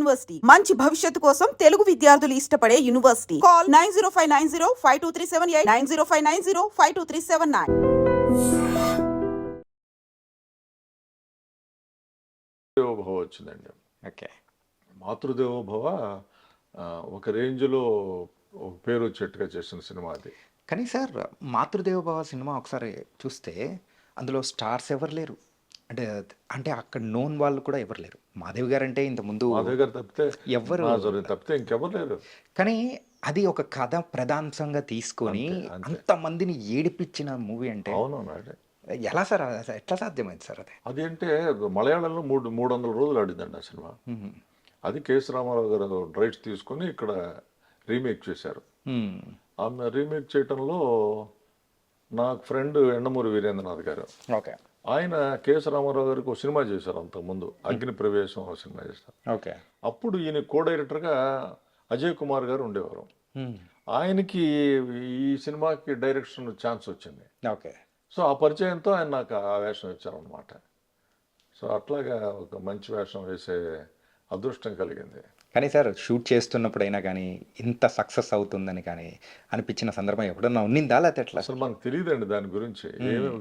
University. మంచి భవిష్యత్తు కోసం తెలుగు విద్యార్థులు ఇష్టపడే university. Call nine zero five nine zero five two three seven eight nine zero five nine zero five two three seven nine. దేవోభవ వచ్చిందండి okay. Matrudevobhava ఒక రేంజ్లో ఒక పేరు వచ్చేట్టుగా చేసిన సినిమా అది. కానీ సార్ మాతృదేవోభవ సినిమా ఒకసారి చూస్తే అందులో స్టార్స్ ఎవరు లేరు. అంటే అంటే అక్కడ నోన్ వాళ్ళు కూడా ఎవరు లేరు. మాధవ్ గారు అంటే ఇంత ముందు మాధవ్ గారు తప్పితే నాజరు తప్పితే ఇంకెవరు లేరు. కానీ అది ఒక కథ ప్రధాంశంగా తీసుకొని అంతే. అంతమందిని ఏడిపించిన మూవీ అంటే అవునవును ఎలా సార్ ఎట్లా సాధ్యమైంది సార్ అది? అదేంటే మలయాళంలో మూడు మూడు వందల రోజులు ఆడిందండి ఆ సినిమా. అది కేఎస్ రామారావు గారు రైట్స్ తీసుకొని ఇక్కడ రీమేక్ చేశారు. ఆమె రీమేక్ చేయటంలో నాకు ఫ్రెండ్ ఎండమూరి వీరేంద్రనాథ్ గారు. ఓకే. ఆయన కేఎస్ రామారావు గారికి ఒక సినిమా చేశారు అంతకుముందు అగ్ని ప్రవేశం ఒక సినిమా చేశారు. ఓకే. అప్పుడు ఈయన కో డైరెక్టర్గా అజయ్ కుమార్ గారు ఉండేవారు. ఆయనకి ఈ సినిమాకి డైరెక్షన్ ఛాన్స్ వచ్చింది. ఓకే. సో ఆ పరిచయంతో ఆయన నాకు ఆ వేషం ఇచ్చారనమాట సో అట్లాగా ఒక మంచి వేషం వేసే అదృష్టం కలిగింది. కానీ సార్ షూట్ చేస్తున్నప్పుడైనా కానీ ఇంత సక్సెస్ అవుతుందని కానీ అనిపించిన సందర్భం ఎప్పుడన్నా ఉన్నిందా లేకపోతే ఎట్లా? అసలు మనకు తెలియదండి దాని గురించి.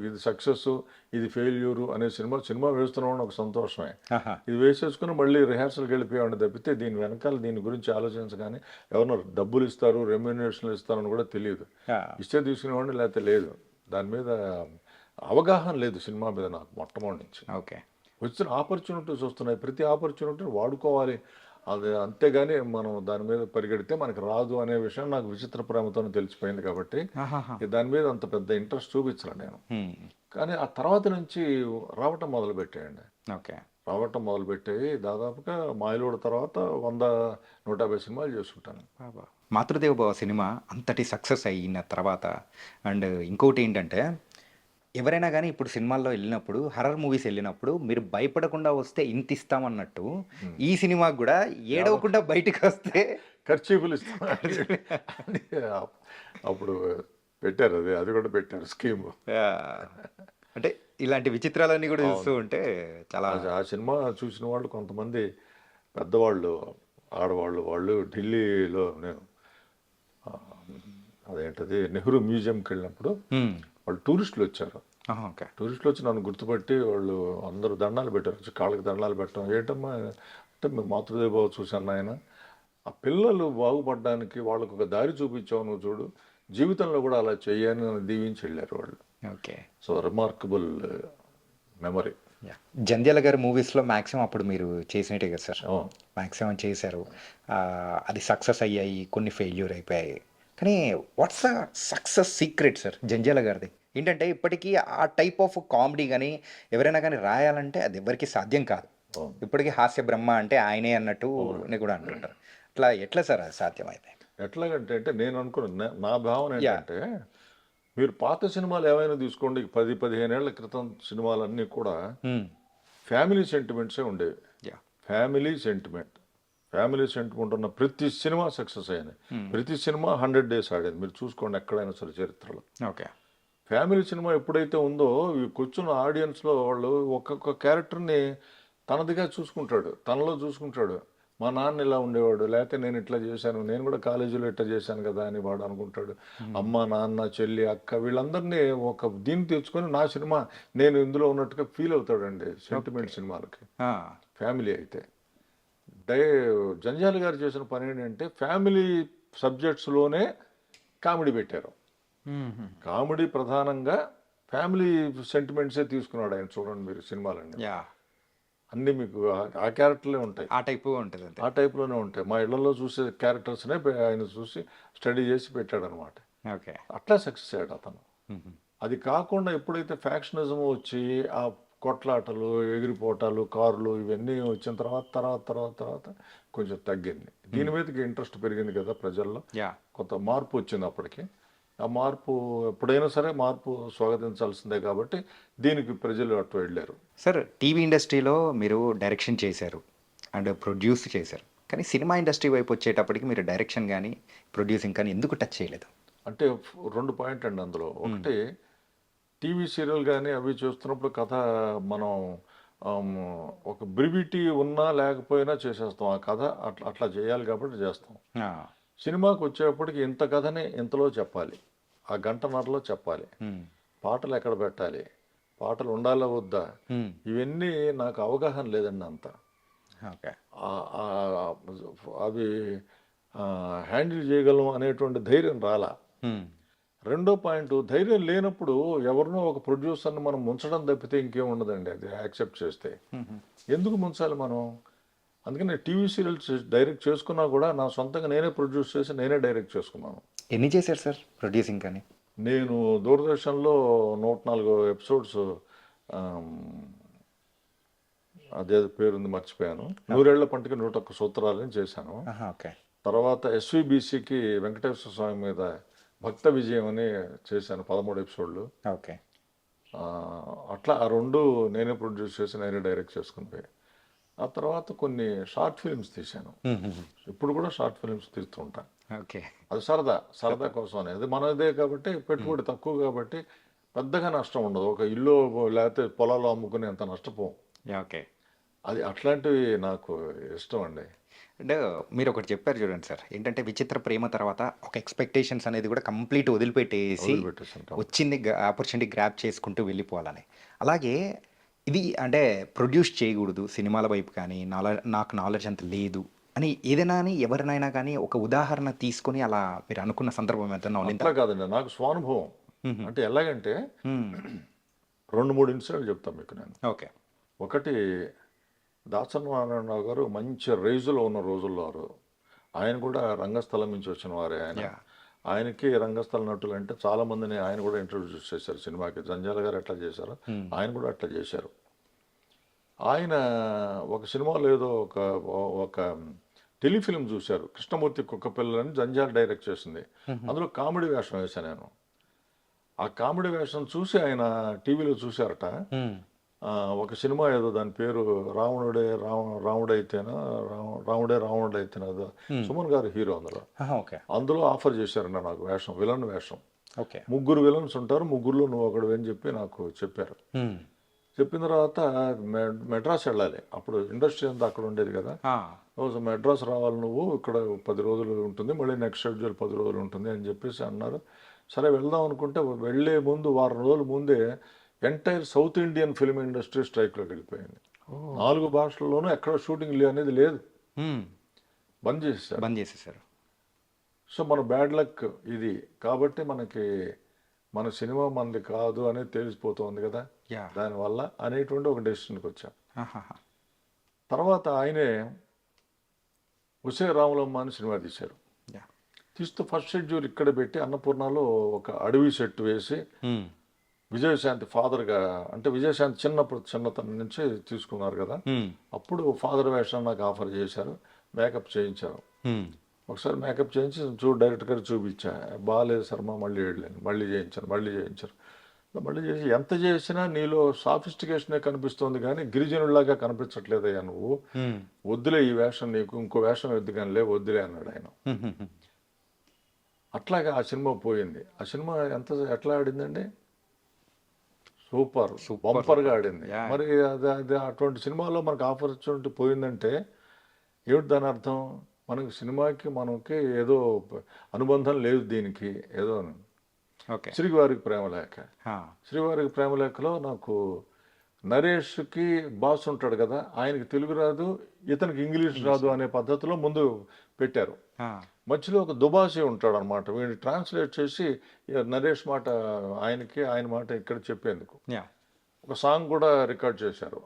ఇది సక్సెస్ ఇది ఫెయిల్యూరు అనే సినిమా సినిమా వేస్తున్నామని ఒక సంతోషమే. ఇది వేసేసుకుని మళ్ళీ రిహార్సల్కి వెళ్ళిపోయామని తప్పితే దీని వెనకాల దీని గురించి ఆలోచించగానే ఎవరన్నా డబ్బులు ఇస్తారు రెమ్యునేషన్లు ఇస్తారని కూడా తెలియదు. ఇస్తే తీసుకునేవాడిని లేకపోతే లేదు. దాని మీద అవగాహన లేదు సినిమా మీద నాకు మొట్టమొదటి నుంచి. ఓకే. వచ్చిన ఆపర్చునిటీస్ వస్తున్నాయి. ప్రతి ఆపర్చునిటీని వాడుకోవాలి అది అంతేగాని మనం దాని మీద పరిగెడితే మనకి రాదు అనే విషయం నాకు విచిత్ర ప్రేమతో తెలిసిపోయింది కాబట్టి దాని మీద అంత పెద్ద ఇంట్రెస్ట్ చూపించలే నేను. కానీ ఆ తర్వాత నుంచి రావటం మొదలు పెట్టేయండి ఓకే. రావటం మొదలు పెట్టేవి దాదాపుగా మాయలోడు తర్వాత వంద నూట యాభై సినిమాలు చేసుకుంటాను. బాబా. మాతృదేవభవ సినిమా అంతటి సక్సెస్ అయిన తర్వాత అండ్ ఇంకోటి ఏంటంటే ఎవరైనా కానీ ఇప్పుడు సినిమాల్లో వెళ్ళినప్పుడు హర్రర్ మూవీస్ వెళ్ళినప్పుడు మీరు భయపడకుండా వస్తే ఇంత ఇస్తామన్నట్టు ఈ సినిమాకి కూడా ఏడవకుండా బయటకు వస్తే ఖర్చీపులు ఇస్తాను అని అప్పుడు పెట్టారు అది అది కూడా పెట్టారు స్కీమ్. అంటే ఇలాంటి విచిత్రాలన్నీ కూడా చూస్తూ ఉంటే చాలా ఆ సినిమా చూసిన వాళ్ళు కొంతమంది పెద్దవాళ్ళు ఆడవాళ్ళు వాళ్ళు ఢిల్లీలో నేను అదేంటది నెహ్రూ మ్యూజియంకి వెళ్ళినప్పుడు. వాళ్ళు టూరిస్టులు వచ్చారు. ఓకే. టూరిస్టులు వచ్చి నన్ను గుర్తుపట్టి వాళ్ళు అందరూ దండాలు పెట్టారు. కాళ్ళకి దండాలు పెట్టడం. ఏంటమ్మా? అంటే మేము మాతృదేవ చూశాను ఆయన. ఆ పిల్లలు బాగుపడడానికి వాళ్ళకు ఒక దారి చూపించావు నువ్వు చూడు. జీవితంలో కూడా అలా నన్ను దీవించి వెళ్ళారు వాళ్ళు. Okay. So remarkable memory. Jandhyala గారి మూవీస్లో మ్యాక్సిమం అప్పుడు మీరు చేసినట్టే కదా సార్. మ్యాక్సిమం చేశారు. అది సక్సెస్ అయ్యాయి కొన్ని ఫెయిల్యూర్ అయిపోయాయి. కానీ what's the success secret sir Jandhyala గారిది. ఏంటంటే ఇప్పటికీ ఆ టైప్ ఆఫ్ కామెడీ కానీ ఎవరైనా కానీ రాయాలంటే అది ఎవరికి సాధ్యం కాదు. ఇప్పటికీ హాస్య బ్రహ్మ అంటే ఆయనే అన్నట్టు అని కూడా అంటుంటారు. అట్లా ఎట్లా సార్ అది సాధ్యమైతే? ఎట్లాగంటే అంటే నేను అనుకున్న నా- భావన ఏంటంటే మీరు పాత సినిమాలు ఏమైనా తీసుకోండి పది పదిహేను ఏళ్ళ క్రితం సినిమాలన్నీ కూడా ఫ్యామిలీ సెంటిమెంట్సే ఉండేవి. Family sentiment. ఫ్యామిలీ సెంటిమెంట్ ఉన్న ప్రతి సినిమా సక్సెస్ అయినాయి ప్రతి సినిమా హండ్రెడ్ డేస్ ఆడేది. మీరు చూసుకోండి ఎక్కడైనా సరే చరిత్రలో. ఓకే. ఫ్యామిలీ సినిమా ఎప్పుడైతే ఉందో ఈ కూర్చున్న ఆడియన్స్లో వాళ్ళు ఒక్కొక్క క్యారెక్టర్ని తనదిగా చూసుకుంటాడు. తనలో చూసుకుంటాడు. మా నాన్న ఇలా ఉండేవాడు లేకపోతే నేను ఇట్లా చేశాను నేను కూడా కాలేజీలో ఇట్లా చేశాను కదా అని వాడు అనుకుంటాడు. అమ్మ నాన్న చెల్లి అక్క వీళ్ళందరినీ ఒక దీన్ని తెచ్చుకొని నా సినిమా నేను ఇందులో ఉన్నట్టుగా ఫీల్ అవుతాడండి సెంటిమెంట్ సినిమాలకి. ఫ్యామిలీ అయితే. డై జంజాల గారు చేసిన పని ఏంటంటే ఫ్యామిలీ సబ్జెక్ట్స్లోనే కామెడీ పెట్టారు. కామెడీ ప్రధానంగా ఫ్యామిలీ సెంటిమెంట్సే తీసుకున్నాడు ఆయన చూడండి మీరు సినిమాలన్నీ. యా. అన్నీ మీకు ఆ- క్యారెక్టర్లే ఉంటాయి. ఆ టైపు ఉంటుంది ఆ టైప్లోనే ఉంటాయి. మా ఇళ్ళలో చూసే క్యారెక్టర్స్నే ఆయన చూసి స్టడీ చేసి పెట్టాడనమాట. ఓకే. అట్లా సక్సెస్ అయ్యాడు అతను. అది కాకుండా ఎప్పుడైతే ఫ్యాక్షనిజం వచ్చి ఆ కొట్లాటలు ఎగిరిపోటాలు కార్లు ఇవన్నీ వచ్చిన తర్వాత తర్వాత తర్వాత తర్వాత కొంచెం తగ్గింది. దీని మీదకి ఇంట్రెస్ట్ పెరిగింది కదా ప్రజల్లో. యా. కొంత మార్పు వచ్చింది అప్పటికి. ఆ మార్పు ఎప్పుడైనా సరే మార్పు స్వాగతించాల్సిందే కాబట్టి దీనికి ప్రజలు అటు వెళ్ళారు. సార్ టీవీ ఇండస్ట్రీలో మీరు డైరెక్షన్ చేశారు అండ్ ప్రొడ్యూస్ చేశారు. కానీ సినిమా ఇండస్ట్రీ వైపు వచ్చేటప్పటికి మీరు డైరెక్షన్ కానీ ప్రొడ్యూసింగ్ కానీ ఎందుకు టచ్ చేయలేదు? అంటే రెండు పాయింట్ అండి అందులో. ఒకటి టీవీ సీరియల్ కానీ అవి చూస్తున్నప్పుడు కథ మనం ఒక బ్రివిటీ ఉన్నా లేకపోయినా చేసేస్తాం. ఆ కథ అట్లా అట్లా చేయాలి కాబట్టి చేస్తాం. సినిమాకి వచ్చేప్పటికి ఇంత కథని ఇంతలో చెప్పాలి. ఆ గంటన్నరలో చెప్పాలి. ఉమ్, పాటలు ఎక్కడ పెట్టాలి? పాటలు ఉండాలా వద్దా? ఇవన్నీ నాకు అవగాహన లేదండి అంత. అవి హ్యాండిల్ చేయగలం అనేటువంటి ధైర్యం రాలా. రెండో పాయింట్ ధైర్యం లేనప్పుడు ఎవరినో ఒక ప్రొడ్యూసర్ని మనం ముంచడం తప్పితే ఇంకేం ఉండదండి అది యాక్సెప్ట్ చేస్తే. ఎందుకు ముంచాలి మనం? అందుకని టీవీ సీరియల్స్ డైరెక్ట్ చేసుకున్నా కూడా నా సొంతంగా నేనే ప్రొడ్యూస్ చేసి నేనే డైరెక్ట్ చేసుకున్నాను. ఎన్ని చేశారు సార్ ప్రొడ్యూసింగ్ కానీ? నేను దూరదర్శన్లో నూట నాలుగు ఎపిసోడ్స్ అదే పేరుంది మర్చిపోయాను. నూరేళ్ళ పంటకి నూట ఒక్క సూత్రాలని చేశాను. తర్వాత ఎస్విబిసికి వెంకటేశ్వర స్వామి మీద భక్త విజయం అని చేశాను పదమూడు ఎపిసోడ్లు. ఓకే. అట్లా ఆ రెండు నేనే ప్రొడ్యూస్ చేసి నేనే డైరెక్ట్ చేసుకుని పోయి. ఆ తర్వాత కొన్ని షార్ట్ ఫిల్మ్స్ తీశాను. ఇప్పుడు కూడా షార్ట్ ఫిల్మ్స్ తీస్తుంటా ఓకే. అది సరదా సరదా కోసం అనేది. మనదే కాబట్టి పెట్టుబడి తక్కువ కాబట్టి పెద్దగా నష్టం ఉండదు. ఒక ఇల్లు లేకపోతే పొలాలు అమ్ముకుని అంత నష్టపోం. ఓకే. అది అట్లాంటివి నాకు ఇష్టం అండి. అంటే మీరు ఒకటి చెప్పారు చూడండి సార్. ఏంటంటే విచిత్ర ప్రేమ తర్వాత ఒక ఎక్స్పెక్టేషన్స్ అనేది కూడా కంప్లీట్ వదిలిపెట్టేసి. వచ్చింది ఆపర్చునిటీ గ్రాప్ చేసుకుంటూ వెళ్ళిపోవాలని. అలాగే ఇది అంటే ప్రొడ్యూస్ చేయకూడదు సినిమాల వైపు కానీ నాకు నాలెడ్జ్ అంత లేదు అని ఏదైనా అని ఎవరినైనా కానీ ఒక ఉదాహరణ తీసుకొని అలా మీరు అనుకున్న సందర్భం ఏదైనా అట్లా కాదండి నాకు స్వానుభవం. అంటే ఎలాగంటే. రెండు మూడు ఇన్సిడెంట్లు చెప్తాను మీకు నేను. ఓకే. ఒకటి దాసనారాయణరావు గారు మంచి రైజులో ఉన్న రోజుల్లో ఆయన కూడా రంగస్థలం నుంచి వచ్చిన వారే ఆయన. ఆయనకి రంగస్థల నటులు అంటే చాలా మందిని ఆయన కూడా ఇంట్రొడ్యూస్ చేశారు సినిమాకి. జంజాల గారు ఎట్లా చేశారు ఆయన కూడా అట్లా చేశారు. ఆయన ఒక సినిమాలో ఏదో ఒక ఒక టెలిఫిల్మ్ చూశారు. కృష్ణమూర్తి కుక్కపిల్లని జంజాల్ డైరెక్ట్ చేసింది. అందులో కామెడీ వేషం వేశాను నేను. ఆ కామెడీ వేషం చూసి ఆయన టీవీలో చూశారట. ఒక సినిమా ఏదో దాని పేరు రావణుడే రావ రాముడైతేనా రాముడే రావణుడైతేనా అదో సుమన్ గారు హీరో అందులో. అందులో ఆఫర్ చేశారండి నాకు వేషం విలన్ వేషం. ఓకే. ముగ్గురు విలన్స్ ఉంటారు ముగ్గురులో నువ్వు ఒకడు అని చెప్పి నాకు చెప్పారు. చెప్పిన తర్వాత మెడ్రాస్ వెళ్ళాలి. అప్పుడు ఇండస్ట్రీ అంతా అక్కడ ఉండేది కదా. మెడ్రాస్ రావాలి నువ్వు ఇక్కడ పది రోజులు ఉంటుంది మళ్ళీ నెక్స్ట్ షెడ్యూల్ పది రోజులు ఉంటుంది అని చెప్పేసి అన్నారు. సరే వెళ్దాం అనుకుంటే వెళ్ళే ముందు వారం రోజుల ముందే entire south Indian film industry స్ట్రైక్లోకి వెళ్ళిపోయింది. నాలుగు భాషల్లోనూ ఎక్కడ షూటింగ్ అనేది లేదు. బంద్ చేసేసారు. బంద్ చేసేసారు. సో మన బ్యాడ్ లక్ ఇది. కాబట్టి మనకి మన సినిమా మనది కాదు అనేది తెలిసిపోతుంది కదా. యా. దానివల్ల అనేటువంటి ఒక డెసిషన్కి వచ్చాం. తర్వాత ఆయనే ఉసే రాములమ్మ అని సినిమా తీశారు. యా. తీస్తూ ఫస్ట్ షెడ్యూల్ ఇక్కడ పెట్టి అన్నపూర్ణలో ఒక అడవి సెట్ వేసి. విజయశాంతి ఫాదర్గా అంటే విజయశాంతి చిన్నప్పుడు చిన్నతనం నుంచి తీసుకున్నారు కదా. అప్పుడు ఫాదర్ వేషం నాకు ఆఫర్ చేశారు మేకప్ చేయించారు. ఒకసారి మేకప్ చేయించి చూ డైరెక్ట్ గారు చూపించా. బాగాలేదు శర్మ మళ్ళీ వెళ్ళాను. మళ్ళీ చేయించాను మళ్ళీ చేయించారు. మళ్ళీ చేసి ఎంత చేసినా నీలో సాఫిస్టికేషనే కనిపిస్తోంది కానీ గిరిజనుడిలాగా కనిపించట్లేదయ్యా నువ్వు. వద్దులే ఈ వేషం నీకు ఇంకో వేషం వద్దు కానీ వద్దులే అన్నాడు ఆయన. అట్లాగా ఆ సినిమా పోయింది. ఆ సినిమా ఎంత ఎట్లా ఆడిందండి? సూపర్ బంపర్గా ఆడింది. మరి అది అది అటువంటి సినిమాలో మనకు ఆపర్చునిటీ పోయిందంటే ఏమిటి దాని అర్థం? మనకి సినిమాకి మనకి ఏదో అనుబంధం లేదు దీనికి ఏదో శ్రీవారికి ప్రేమ లేఖ ఆ. శ్రీవారికి ప్రేమ లేఖలో నాకు నరేష్కి బాస్ ఉంటాడు కదా ఆయనకి తెలుగు రాదు ఇతనికి ఇంగ్లీష్ రాదు అనే పద్ధతిలో ముందు పెట్టారు. మధ్యలో ఒక దుబాసి ఉంటాడు అనమాట వీడిని ట్రాన్స్లేట్ చేసి నరేష్ మాట ఆయనకి ఆయన మాట ఇక్కడ చెప్పేందుకు. ఒక సాంగ్ కూడా రికార్డ్ చేశారు.